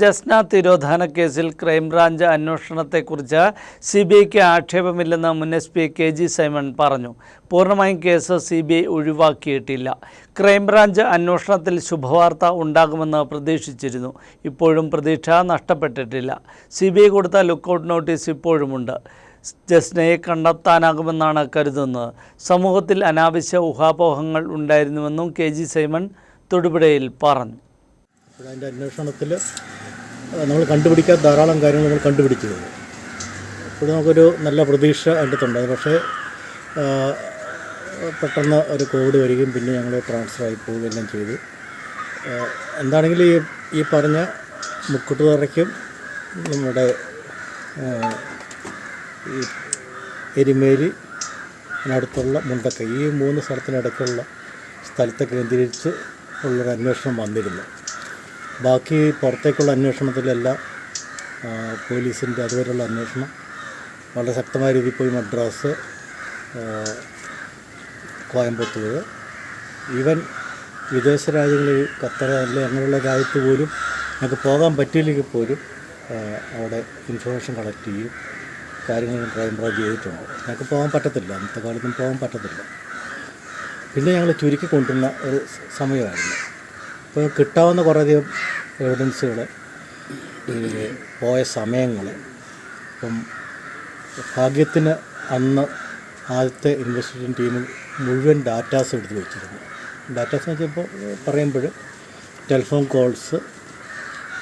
ജസ്ന തിരോധാന കേസിൽ crime branch അന്വേഷണത്തെക്കുറിച്ച് C B ഐക്ക് ആക്ഷേപമില്ലെന്ന് മുൻ S P K G Simon പറഞ്ഞു. പൂർണമായും കേസ് സി ബി ഐ ഒഴിവാക്കിയിട്ടില്ല. ക്രൈംബ്രാഞ്ച് അന്വേഷണത്തിൽ ശുഭവാർത്ത ഉണ്ടാകുമെന്ന് പ്രതീക്ഷിച്ചിരുന്നു. ഇപ്പോഴും പ്രതീക്ഷ നഷ്ടപ്പെട്ടിട്ടില്ല. സി ബി ഐ കൊടുത്ത ലുക്കൌട്ട് നോട്ടീസ് ഇപ്പോഴുമുണ്ട്. ജസ്നയെ കണ്ടെത്താനാകുമെന്നാണ് കരുതുന്നത്. സമൂഹത്തിൽ അനാവശ്യ ഊഹാപോഹങ്ങൾ ഉണ്ടായിരുന്നുവെന്നും കെ ജി സൈമൺ തൊടുപുഴയിൽ പറഞ്ഞു. അതിന്റെ അന്വേഷണത്തിൽ നമ്മൾ കണ്ടുപിടിക്കാത്ത ധാരാളം കാര്യങ്ങൾ നമ്മൾ കണ്ടുപിടിച്ചിരുന്നു. ഇപ്പോഴും നമുക്കൊരു നല്ല പ്രതീക്ഷ അതിന്റെ അടുത്തുണ്ടായി പക്ഷേ പെട്ടെന്ന് ഒരു കോവിഡ് വരികയും പിന്നെ ഞങ്ങൾ ട്രാൻസ്ഫർ ആയി എല്ലാം ചെയ്തു. എന്താണെങ്കിൽ ഈ ഈ പറഞ്ഞ മുക്കുട്ടുതറയ്ക്കും നമ്മുടെ ഈ എരിമേലി അതിനടുത്തുള്ള മുണ്ടക്ക ഈ മൂന്ന് സ്ഥലത്തിനടുക്കുള്ള സ്ഥലത്തെ കേന്ദ്രീകരിച്ച് ഉള്ളൊരു അന്വേഷണം വന്നിരുന്നു. ബാക്കി പുറത്തേക്കുള്ള അന്വേഷണത്തിലെല്ലാം പോലീസിന്റെ അതുവരെയുള്ള അന്വേഷണം വളരെ ശക്തമായ രീതിയിൽ പോയി മദ്രാസ് കോയമ്പത്തൂർ ഈവൻ വിദേശ രാജ്യങ്ങളിൽ ഖത്തർ അല്ലെങ്കിൽ അങ്ങനെയുള്ള രാജ്യത്ത് പോലും ഞങ്ങൾക്ക് പോകാൻ പറ്റിയില്ലെങ്കിൽ പോലും അവിടെ ഇൻഫർമേഷൻ കളക്ട് ചെയ്യും. കാര്യങ്ങൾ ക്രൈം ബ്രാഞ്ച് ചെയ്തിട്ടുണ്ട്? ഞങ്ങൾക്ക് പോകാൻ പറ്റത്തില്ല. അന്നത്തെ കാലത്തും പോകാൻ പറ്റത്തില്ല. പിന്നെ ഞങ്ങൾ ചുരുക്കി കൊണ്ടുവന്ന ഒരു സമയമായിരുന്നു. ഇപ്പോൾ കിട്ടാവുന്ന കുറേയധികം എവിഡൻസുകൾ പോയ സമയങ്ങൾ ഇപ്പം ഭാഗ്യത്തിന് അന്ന് ആദ്യത്തെ ഇൻവെസ്റ്റിഗേഷൻ ടീം മുഴുവൻ ഡാറ്റാസ് എടുത്ത് വെച്ചിരുന്നു. ഡാറ്റാസ് എന്ന് വെച്ചപ്പോൾ പറയുമ്പോൾ ടെലിഫോൺ കോൾസ്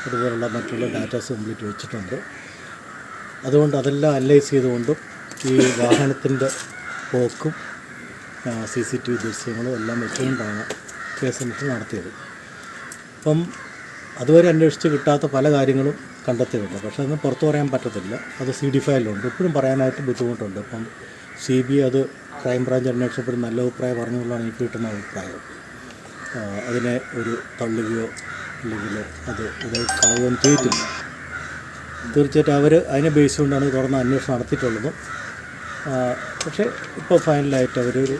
അതുപോലുള്ള മറ്റുള്ള ഡാറ്റാസ് കംപ്ലീറ്റ് വെച്ചിട്ടുണ്ട്. അതുകൊണ്ട് അതെല്ലാം അനലൈസ് ചെയ്തുകൊണ്ടും ഈ വാഹനത്തിന്റെ പോക്കും സി സി ടി വി ദൃശ്യങ്ങളും എല്ലാം വെച്ചുകൊണ്ടാണ് കേസ് അന്വേഷണം നടത്തിയത്. അപ്പം അതുവരെ അന്വേഷിച്ച് കിട്ടാത്ത പല കാര്യങ്ങളും കണ്ടെത്തിയിട്ടുണ്ട്. പക്ഷേ അതൊന്നും പുറത്തു പറയാൻ പറ്റത്തില്ല. അത് സി ഡി ഫയലിലുണ്ട്. ഇപ്പോഴും പറയാനായിട്ട് ബുദ്ധിമുട്ടുണ്ട്. അപ്പം സി ബി അത് ക്രൈംബ്രാഞ്ച് ബ്രാഞ്ച് അന്വേഷണത്തിൽ നല്ല അഭിപ്രായം പറഞ്ഞുകൊണ്ടാണ് എനിക്ക് കിട്ടുന്ന അഭിപ്രായം. അതിനെ ഒരു തള്ളുകയോ അല്ലെങ്കിൽ അത് ഇത് കളയുകയോ ചെയ്തിട്ടില്ല. തീർച്ചയായിട്ടും അവർ അതിനെ ബേസ് കൊണ്ടാണ് തുറന്ന് അന്വേഷണം നടത്തിയിട്ടുള്ളതും. പക്ഷേ ഇപ്പോൾ ഫൈനലായിട്ട് അവരൊരു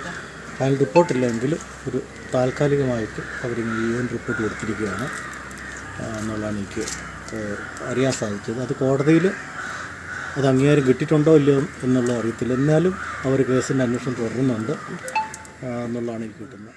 ഫൈനൽ റിപ്പോർട്ടില്ലെങ്കിലും ഒരു താൽക്കാലികമായിട്ട് അവരിങ്ങനെ യു എൻ റിപ്പോർട്ട് കൊടുത്തിരിക്കുകയാണ്. എന്നുള്ളതാണ് എനിക്ക് അറിയാൻ സാധിച്ചത്. അത് കോടതിയിൽ അത് അംഗീകാരം കിട്ടിയിട്ടുണ്ടോ ഇല്ലയോ എന്നുള്ളത് അറിയത്തില്ല. എന്നാലും അവർ കേസിന്റെ അന്വേഷണം തുടരുന്നുണ്ട്. എന്നുള്ളതാണ് എനിക്ക് കിട്ടുന്നത്